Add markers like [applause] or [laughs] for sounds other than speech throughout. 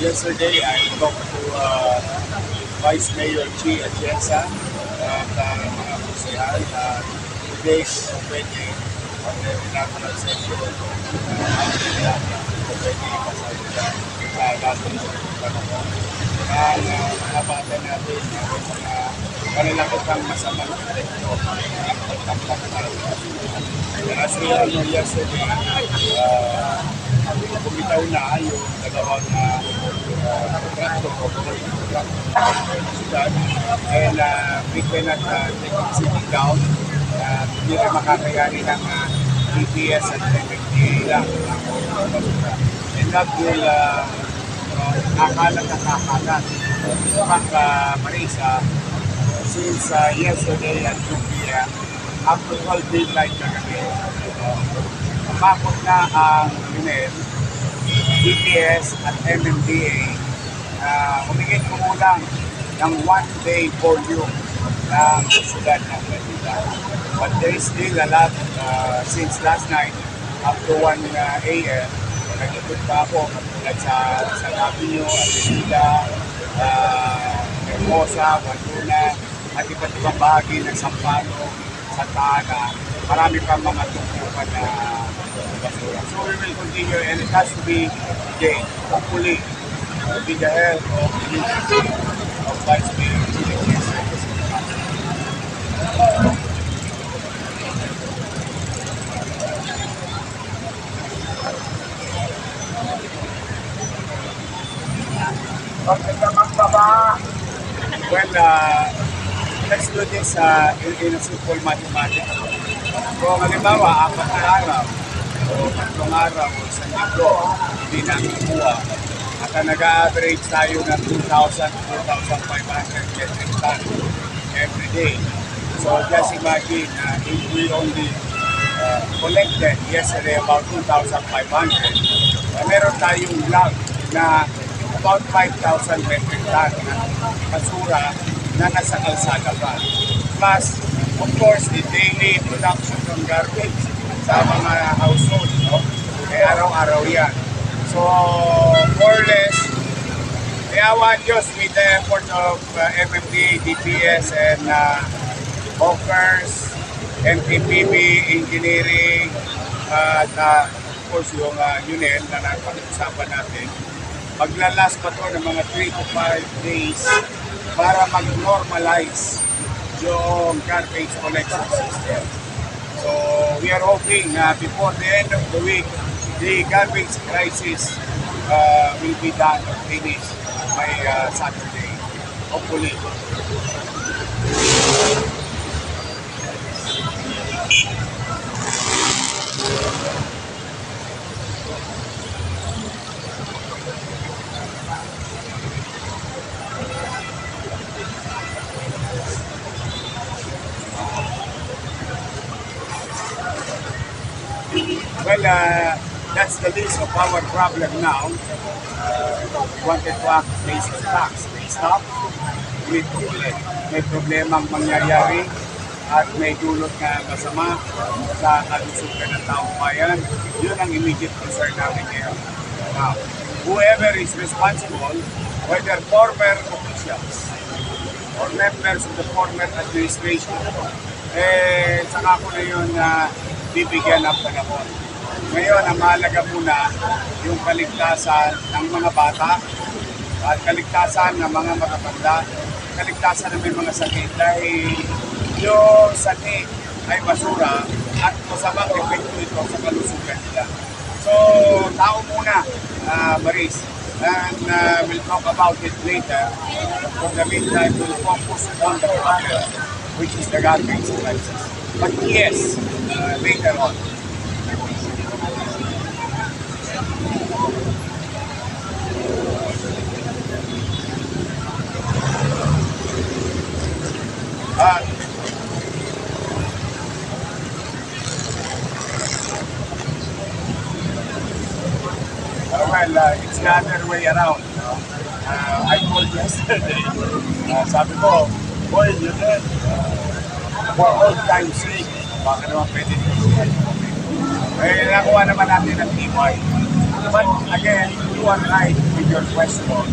yesterday I talked to uh, Vice Mayor Chi Atienza at uh, mga kusihal na today pwede on the inaugural session uh, ang nila pwede kasali siya sa lahat ng panahon. Kaya uh, nabata natin yung mga malalaki pang masamang epekto ng pagtaktak na As we all know yesterday, uh, bumitaw na yung dalawang uh, contractor o contractor and uh, we cannot uh, take it sitting down. Uh, hindi rin makakayanin ng uh, DPS at MMDA lang ang basura. And that will uh, kakalat at kakalat. Pag uh, Marisa, since uh, yesterday at 2 p.m., up to 12 midnight kagabi, uh, umabot na ang UNED, DPS at MMDA na humigit kumulang ng one day volume ng syudad ng Manila. But there is still a lot uh, since last night up to 1 uh, a.m. Nag-ikot pa ako katulad sa San Avenue, Avenida, uh, Hermosa, Wanduna, at iba't ibang bahagi ng Sampalo, Santa Ana. Marami pang mga tumpukan na basura. So we will continue and it has to be today, hopefully, uh, with the help of the leadership of Vice Mayor Julie Quezon. Well, uh, let's do this uh, in, in a simple mathematics. Kung halimbawa, apat na araw, tatlong araw, o isang linggo, hindi namin kuha, at ang nag-average tayo ng 2,000 2,500 metric ton every day. So just imagine, uh, if we only uh, collected yesterday about 2,500, uh, meron tayong lag na about 5,000 metric ton na basura na nasa kalsada pa. Plus, of course, the daily production ng garbage sa mga household, no? Eh, araw-araw yan. So, more or less, Iawan Diyos with the effort of uh, MMD, DPS, and uh, Hawkers, NTPB, Engineering, at uh, of course yung uh, UNED na napag-usapan natin. Maglalas pa to ng mga 3 to 5 days para mag-normalize yung garbage collection system. So we are hoping na before the end of the week, the garbage crisis uh, will be done or finished by uh, Saturday. Hopefully. Well, uh, that's the list of our problem now. Uh, we wanted to act basic facts. They stop, may problem. May problemang mangyayari at may dulot na masama sa kalusugan ng taong bayan. Yun ang immediate concern namin ngayon. Now, whoever is responsible, whether former officials or members of the former administration, eh, saka ko na yun na bibigyan ng panahon. Ngayon, ang mahalaga muna yung kaligtasan ng mga bata at kaligtasan ng mga matatanda, kaligtasan ng may mga sakit dahil yung sakit ay basura at masamang epekto ito sa kalusugan nila. So, tao muna, uh, Maris, and uh, we'll talk about it later. For the meantime, we'll focus on the problem, which is the garbage crisis. But yes, uh, later on. Ah, Uh, well, uh, it's the other way around. no? Uh, I told yesterday, [laughs] uh, sabi ko, boy, din. Uh, for old time's sake, baka naman pwede nyo. Eh, nakuha naman natin ang tibay. But again, you are right with your question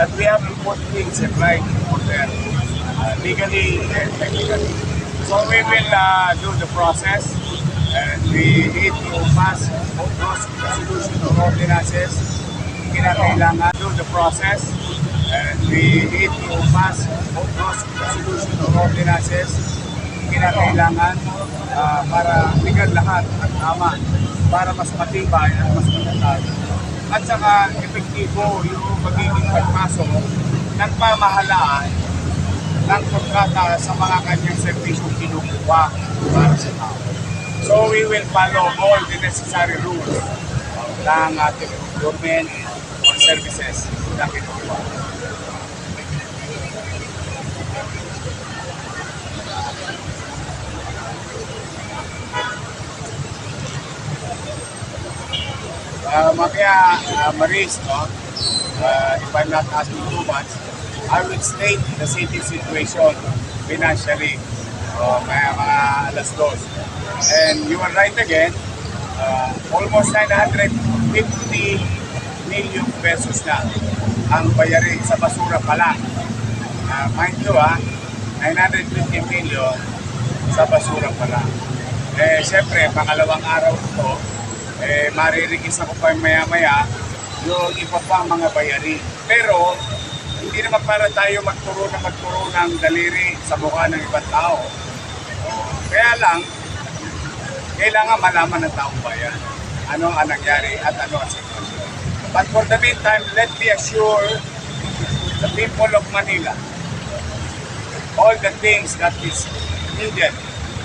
that we have to put things in right order uh, legally and technically. So we will uh, do the process and we need to pass those resolution of ordinances. Kinakailangan do the process and we need to pass those resolution of ordinances. Kinakailangan uh, para bigyan lahat at tama para mas matibay at mas matatag. At saka epektibo yung magiging pagpasok ng pamahalaan ng kontrata sa mga kanyang serbisyong kinukuha para sa tao. So we will follow all the necessary rules ng ating government or services na kinukuha. Uh, mamaya, uh, Maris, no? uh, if I'm not asking too much, I will state the city situation financially uh, mga, mga alas dos. And you are right again, uh, almost 950 million pesos na ang bayarin sa basura pa lang. Uh, mind you ah, 950 million sa basura pa lang. Eh, syempre, pangalawang araw ito, eh, maririgis ako pa maya-maya yung iba pang mga bayarin. Pero, hindi naman para tayo magturo na magturo ng daliri sa mukha ng ibang tao. Kaya lang, kailangan malaman ng taong bayan ano ang nangyari at ano ang sitwasyon. But for the meantime, let me assure the people of Manila all the things that is needed,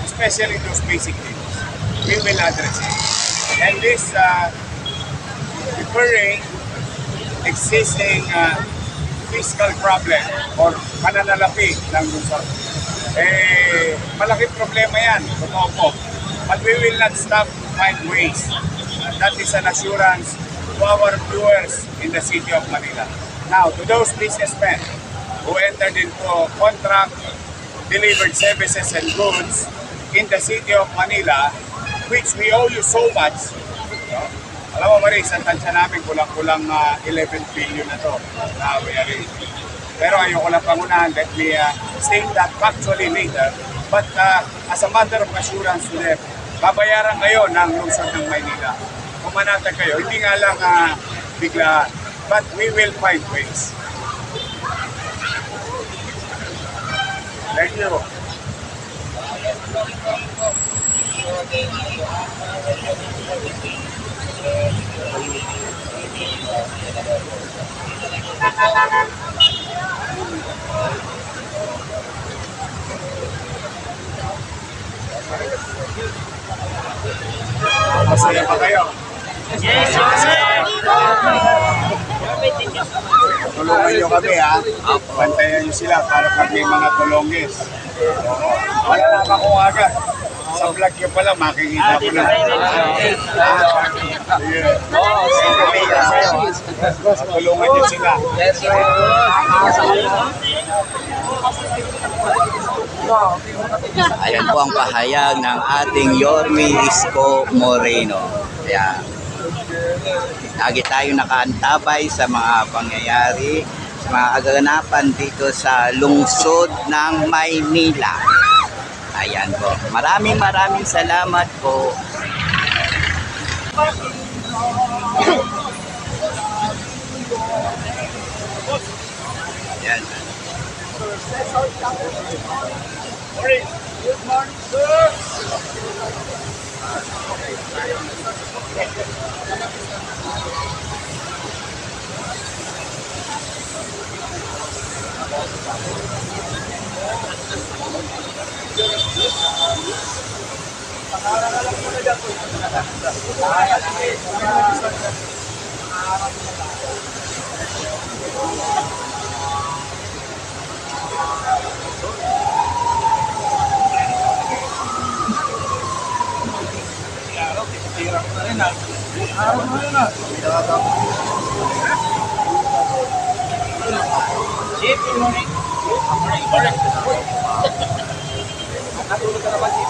especially those basic things, we will address it. And this uh, referring existing uh, fiscal problem or pananalapi ng lungsod. Eh, malaking problema yan, totoo po. But we will not stop to find ways. Uh, that is an assurance to our viewers in the city of Manila. Now, to those businessmen who entered into contract, delivered services and goods in the city of Manila, which we owe you so much, no? Alam mo, Maris, ang tansya namin kulang-kulang uh, 11 billion na to na bayarin. Pero ayoko lang pangunahan, let me uh, state that factually later. But uh, as a matter of assurance to them, babayaran kayo ng lungsod ng Maynila. Pumanatag kayo, hindi nga lang uh, bigla, but we will find ways. Thank you. Masaya pa kayo? Tulungan nyo kami ha. Bantayan nyo sila para pag may mga tulongis. Malalaman ko agad. Sa vlog nyo pala, makikita ko na. Sige. Tulungan nyo sila. Ayan po ang pahayag ng ating Yormi Isko Moreno. Kaya, lagi tayo nakaantabay sa mga pangyayari, sa mga kaganapan dito sa lungsod ng Maynila. Ayan po. Maraming maraming salamat po. Nakatulog ka na ba, Chief?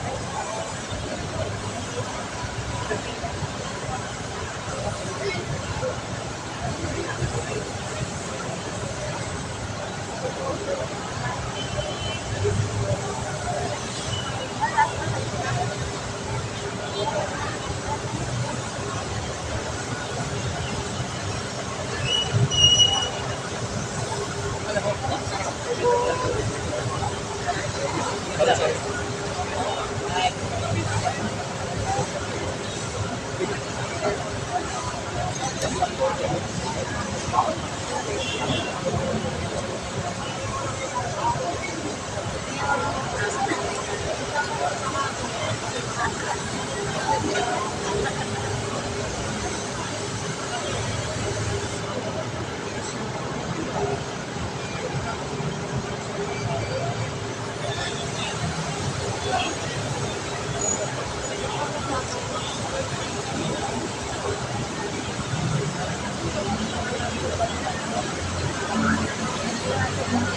Thank